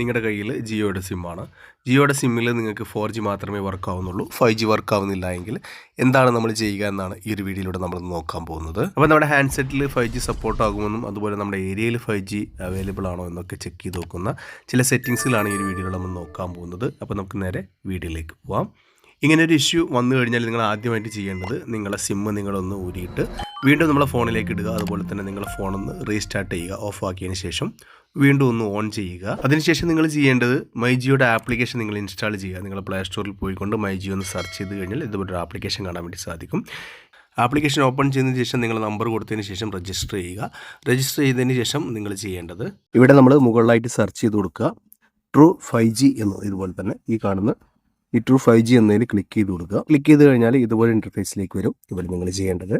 നിങ്ങളുടെ കയ്യിൽ ജിയോയുടെ സിമ്മാണ്. ജിയോയുടെ സിമ്മിൽ നിങ്ങൾക്ക് ഫോർ ജി മാത്രമേ വർക്ക് ആവുന്നുള്ളൂ ഫൈവ് ജി വർക്ക് ആവുന്നില്ല എങ്കിൽ എന്താണ് നമ്മൾ ചെയ്യുക എന്നാണ് ഈ ഒരു വീഡിയോയിലൂടെ നമ്മൾ നോക്കാൻ പോകുന്നത്. അപ്പോൾ നമ്മുടെ ഹാൻഡ്സെറ്റിൽ ഫൈവ് ജി സപ്പോർട്ട് ആകുമെന്നും അതുപോലെ നമ്മുടെ ഏരിയയിൽ ഫൈവ് ജി അവൈലബിൾ ആണോ എന്നൊക്കെ ചെക്ക് ചെയ്ത് നോക്കുന്ന ചില സെറ്റിങ്സിലാണ് ഈ ഒരു വീഡിയോയിൽ നമ്മൾ നോക്കാൻ പോകുന്നത്. അപ്പോൾ നമുക്ക് നേരെ വീഡിയോയിലേക്ക് പോവാം. ഇങ്ങനെ ഒരു ഇഷ്യൂ വന്നു കഴിഞ്ഞാൽ നിങ്ങൾ ആദ്യമായിട്ട് ചെയ്യേണ്ടത് നിങ്ങളുടെ സിമ്മ് നിങ്ങളൊന്ന് ഊരിയിട്ട് വീണ്ടും നമ്മളെ ഫോണിലേക്ക് ഇടുക. അതുപോലെ തന്നെ നിങ്ങളുടെ ഫോണൊന്ന് റീസ്റ്റാർട്ട് ചെയ്യുക. ഓഫ് ആക്കിയതിന് ശേഷം വീണ്ടും ഒന്ന് ഓൺ ചെയ്യുക. അതിനുശേഷം നിങ്ങൾ ചെയ്യേണ്ടത് മൈ ജിയോടെ ആപ്ലിക്കേഷൻ നിങ്ങൾ ഇൻസ്റ്റാൾ ചെയ്യുക. നിങ്ങൾ പ്ലേ സ്റ്റോറിൽ പോയിക്കൊണ്ട് മൈ ജിയോ ഒന്ന് സെർച്ച് ചെയ്ത് കഴിഞ്ഞാൽ ഇതുപോലൊരു ആപ്ലിക്കേഷൻ കാണാൻ വേണ്ടി സാധിക്കും. ആപ്ലിക്കേഷൻ ഓപ്പൺ ചെയ്തതിന് ശേഷം നിങ്ങൾ നമ്പർ കൊടുത്തതിന് ശേഷം രജിസ്റ്റർ ചെയ്യുക. രജിസ്റ്റർ ചെയ്തതിന് ശേഷം നിങ്ങൾ ചെയ്യേണ്ടത് ഇവിടെ നമ്മൾ മുകളിലായിട്ട് സെർച്ച് ചെയ്ത് കൊടുക്കുക. ട്രൂ ഫൈവ് ജി എന്ന് ഇതുപോലെ തന്നെ ഈ കാണുന്ന ഈ ട്രൂ ഫൈവ് ജി എന്നതിൽ ക്ലിക്ക് ചെയ്ത് കൊടുക്കുക. ക്ലിക്ക് ചെയ്ത് കഴിഞ്ഞാൽ ഇതുപോലെ ഇന്റർഫേസിലേക്ക് വരും. ഇവിടെ നിങ്ങൾ ചെയ്യേണ്ടത്.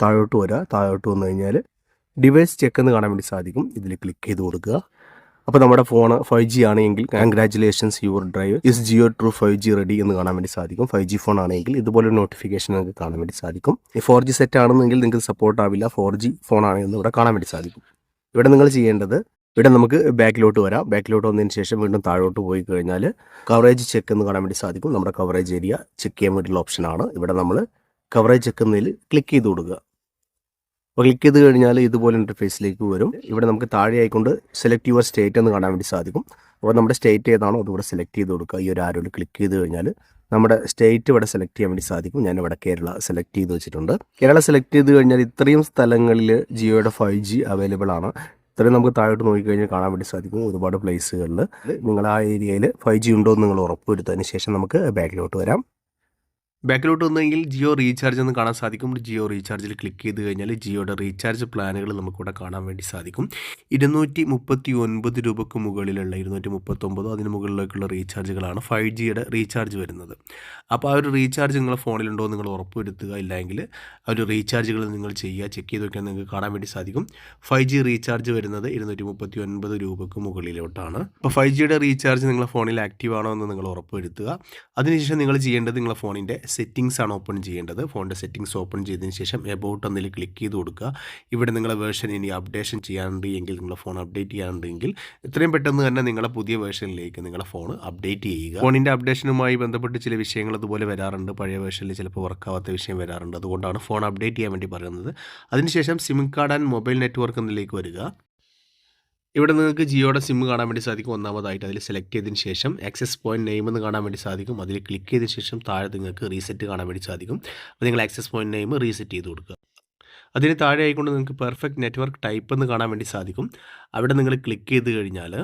താഴോട്ട് വരിക താഴോട്ട് വന്നു കഴിഞ്ഞാൽ ഡിവൈസ് ചെക്ക് എന്ന് കാണാൻ വേണ്ടി സാധിക്കും. ഇതിൽ ക്ലിക്ക് ചെയ്ത് കൊടുക്കുക. അപ്പോൾ നമ്മുടെ ഫോൺ ഫൈവ് ജി ആണെങ്കിൽ congratulations your drive is Jio true five G ready എന്ന് കാണാൻ വേണ്ടി സാധിക്കും. ഫൈവ് ജി ഫോൺ ആണെങ്കിൽ ഇതുപോലെ നോട്ടിഫിക്കേഷൻ നിങ്ങൾക്ക് കാണാൻ വേണ്ടി സാധിക്കും. ഈ ഫോർ ജി സെറ്റ് ആണെന്നെങ്കിൽ നിങ്ങൾക്ക് സപ്പോർട്ട് ആവില്ല. ഫോർ ജി ഫോൺ ആണെന്ന് ഇവിടെ കാണാൻ വേണ്ടി സാധിക്കും. ഇവിടെ നിങ്ങൾ ചെയ്യേണ്ടത് ഇവിടെ നമുക്ക് ബാക്കിലോട്ട് വരാം. ബാക്കിലോട്ട് വന്നതിന് ശേഷം വീണ്ടും താഴോട്ട് പോയി കഴിഞ്ഞാൽ കവറേജ് ചെക്ക് എന്ന് കാണാൻ വേണ്ടി സാധിക്കും. നമ്മുടെ കവറേജ് ഏരിയ ചെക്ക് ചെയ്യാൻ വേണ്ടിയുള്ള ഓപ്ഷനാണ് ഇവിടെ നമ്മൾ കവറേജ് ചെക്ക് എന്നതിൽ ക്ലിക്ക് ചെയ്ത് കൊടുക്കുക. ക്ലിക്ക് ചെയ്ത് കഴിഞ്ഞാൽ ഇതുപോലെ ഇന്റർഫേസിലേക്ക് വരും. ഇവിടെ നമുക്ക് താഴെ ആയിക്കൊണ്ട് സെലക്ട് യുവർ സ്റ്റേറ്റ് എന്ന് കാണാൻ വേണ്ടി സാധിക്കും. അപ്പോൾ നമ്മുടെ സ്റ്റേറ്റ് ഏതാണോ അതുകൂടെ സെലക്ട് ചെയ്ത് കൊടുക്കുക. ഈ ഒരു ആരോട് ക്ലിക്ക് ചെയ്ത് കഴിഞ്ഞാൽ നമ്മുടെ സ്റ്റേറ്റ് ഇവിടെ സെലക്ട് ചെയ്യാൻ വേണ്ടി സാധിക്കും. ഞാൻ ഇവിടെ കേരള സെലക്ട് ചെയ്ത് വെച്ചിട്ടുണ്ട്. കേരള സെലക്ട് ചെയ്ത് കഴിഞ്ഞാൽ ഇത്രയും സ്ഥലങ്ങളിൽ ജിയോയുടെ ഫൈവ് ജി അവൈലബിൾ ആണ്. ഇത്രയും നമുക്ക് താഴോട്ട് നോക്കിക്കഴിഞ്ഞാൽ കാണാൻ വേണ്ടി സാധിക്കും ഒരുപാട് പ്ലേസുകളിൽ നിങ്ങൾ ആ ഏരിയയിൽ ഫൈവ് ജി ഉണ്ടോ എന്ന് നിങ്ങൾ ഉറപ്പുവരുത്തതിന് ശേഷം നമുക്ക് ബാക്കിലോട്ട് വരാം. ബാക്കിലോട്ട് വന്നെങ്കിൽ ജിയോ റീചാർജ് എന്ന് കാണാൻ സാധിക്കും. ജിയോ റീചാർജിൽ ക്ലിക്ക് ചെയ്ത് കഴിഞ്ഞാൽ ജിയോയുടെ റീചാർജ് പ്ലാനുകൾ നമുക്കിവിടെ കാണാൻ വേണ്ടി സാധിക്കും. ഇരുന്നൂറ്റി മുപ്പത്തി ഒൻപത് രൂപക്ക് മുകളിലുള്ള ഇരുന്നൂറ്റി മുപ്പത്തൊമ്പതോ അതിന് മുകളിലേക്കുള്ള റീചാർജുകളാണ് ഫൈവ് ജിയുടെ റീചാർജ് വരുന്നത്. അപ്പോൾ ആ ഒരു റീചാർജ് നിങ്ങളുടെ ഫോണിലുണ്ടോ നിങ്ങൾ ഉറപ്പുവരുത്തുക ഇല്ലെങ്കിൽ ആ ഒരു റീചാർജുകൾ നിങ്ങൾ ചെയ്യുക ചെക്ക് ചെയ്ത് നോക്കിയാൽ നിങ്ങൾക്ക് കാണാൻ വേണ്ടി സാധിക്കും. ഫൈവ് ജി റീചാർജ് വരുന്നത് ഇരുന്നൂറ്റി മുപ്പത്തി ഒൻപത് രൂപക്ക് മുകളിലോട്ടാണ്. അപ്പോൾ ഫൈവ് ജിയുടെ റീചാർജ് നിങ്ങളുടെ ഫോണിൽ ആക്റ്റീവ് ആണോ എന്ന് നിങ്ങൾ ഉറപ്പുവരുത്തുക. അതിനുശേഷം നിങ്ങൾ ചെയ്യേണ്ടത് നിങ്ങളുടെ ഫോണിന്റെ സെറ്റിങ്സ് ആണ് ഓപ്പൺ ചെയ്യേണ്ടത്. ഫോണിന്റെ സെറ്റിങ്സ് ഓപ്പൺ ചെയ്തതിന് ശേഷം എബൌട്ട് എന്നതിൽ ക്ലിക്ക് ചെയ്ത് കൊടുക്കുക. ഇവിടെ നിങ്ങളുടെ വേർഷൻ ഇനി അപ്ഡേഷൻ ചെയ്യാനുണ്ട് എങ്കിൽ നിങ്ങളുടെ ഫോൺ അപ്ഡേറ്റ് ചെയ്യാനുണ്ടെങ്കിൽ എത്രയും പെട്ടെന്ന് തന്നെ നിങ്ങളുടെ പുതിയ വേർഷനിലേക്ക് നിങ്ങളുടെ ഫോൺ അപ്ഡേറ്റ് ചെയ്യുക. ഫോണിന്റെ അപ്ഡേഷനുമായി ബന്ധപ്പെട്ട് ചില വിഷയങ്ങൾ അതുപോലെ വരാറുണ്ട്. പഴയ വേർഷനിൽ ചിലപ്പോൾ വർക്കാവാത്ത വിഷയം വരാറുണ്ട്. അതുകൊണ്ടാണ് ഫോൺ അപ്ഡേറ്റ് ചെയ്യാൻ വേണ്ടി പറയുന്നത്. അതിനുശേഷം SIM card and mobile network എന്നതിലേക്ക് വരിക. ഇവിടെ നിങ്ങൾക്ക് ജിയോയുടെ സിം കാണാൻ വേണ്ടി സാധിക്കും. ഒന്നാമതായിട്ട് അതിൽ സെലക്ട് ചെയ്തതിന് ശേഷം ആക്സസ് പോയിന്റ് നെയിം എന്ന് കാണാൻ വേണ്ടി സാധിക്കും. അതിൽ ക്ലിക്ക് ചെയ്തതിന് ശേഷം താഴെ നിങ്ങൾക്ക് റീസെറ്റ് കാണാൻ വേണ്ടി സാധിക്കും. അപ്പോൾ നിങ്ങൾ ആക്സസ് പോയിന്റ് നെയിം റീസെറ്റ് ചെയ്ത് കൊടുക്കുക. അതിന് താഴെ ആയിക്കൊണ്ട് നിങ്ങൾക്ക് പെർഫെക്റ്റ് നെറ്റ്വർക്ക് ടൈപ്പ് എന്ന് കാണാൻ വേണ്ടി സാധിക്കും. അവിടെ നിങ്ങൾ ക്ലിക്ക് ചെയ്ത് കഴിഞ്ഞാൽ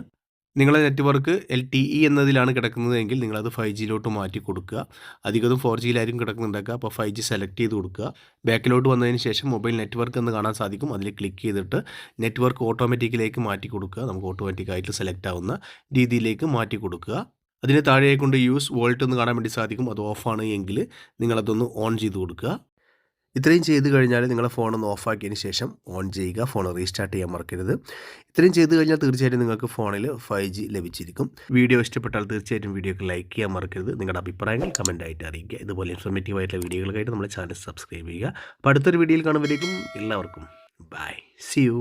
നിങ്ങളുടെ നെറ്റ്വർക്ക് എൽ ടി ഇ എന്നതിലാണ് കിടക്കുന്നതെങ്കിൽ നിങ്ങളത് ഫൈവ് ജിയിലോട്ട് മാറ്റി കൊടുക്കുക. അധികതും ഫോർ ജിയിലായിരിക്കും കിടക്കുന്നുണ്ടാക്കുക. അപ്പോൾ ഫൈവ് ജി സെലക്ട് ചെയ്ത് കൊടുക്കുക. ബാക്കിലോട്ട് വന്നതിന് ശേഷം മൊബൈൽ നെറ്റ്വർക്ക് എന്ന് കാണാൻ സാധിക്കും. അതിൽ ക്ലിക്ക് ചെയ്തിട്ട് നെറ്റ്വർക്ക് ഓട്ടോമാറ്റിക്കിലേക്ക് മാറ്റി കൊടുക്കുക. നമുക്ക് ഓട്ടോമാറ്റിക്കായിട്ട് സെലക്ട് ആവുന്ന രീതിയിലേക്ക് മാറ്റി കൊടുക്കുക. അതിന് താഴെ കൊണ്ട് യൂസ് വോൾട്ട് എന്ന് കാണാൻ വേണ്ടി സാധിക്കും. അത് ഓഫാണ് എങ്കിൽ നിങ്ങളതൊന്ന് ഓൺ ചെയ്ത് കൊടുക്കുക. ഇത്രയും ചെയ്ത് കഴിഞ്ഞാൽ നിങ്ങളുടെ ഫോൺ ഒന്ന് ഓഫാക്കിയതിന് ശേഷം ഓൺ ചെയ്യുക. ഫോൺ റീസ്റ്റാർട്ട് ചെയ്യാൻ മറക്കരുത്. ഇത്രയും ചെയ്ത് കഴിഞ്ഞാൽ തീർച്ചയായിട്ടും നിങ്ങൾക്ക് ഫോണിൽ ഫൈവ് ജി ലഭിച്ചിരിക്കും. വീഡിയോ ഇഷ്ടപ്പെട്ടാൽ തീർച്ചയായിട്ടും വീഡിയോക്ക് ലൈക്ക് ചെയ്യാൻ മറക്കരുത്. നിങ്ങളുടെ അഭിപ്രായങ്ങൾ കമന്റ് ആയിട്ട് അറിയിക്കുക. ഇതുപോലെ ഇൻഫോർമേറ്റീവ് ആയിട്ടുള്ള വീഡിയോകൾക്കായിട്ട് നമ്മുടെ ചാനൽ സബ്സ്ക്രൈബ് ചെയ്യുക. അപ്പോൾ അടുത്തൊരു വീഡിയോയിൽ കാണുമ്പോഴേക്കും എല്ലാവർക്കും ബൈ സി യു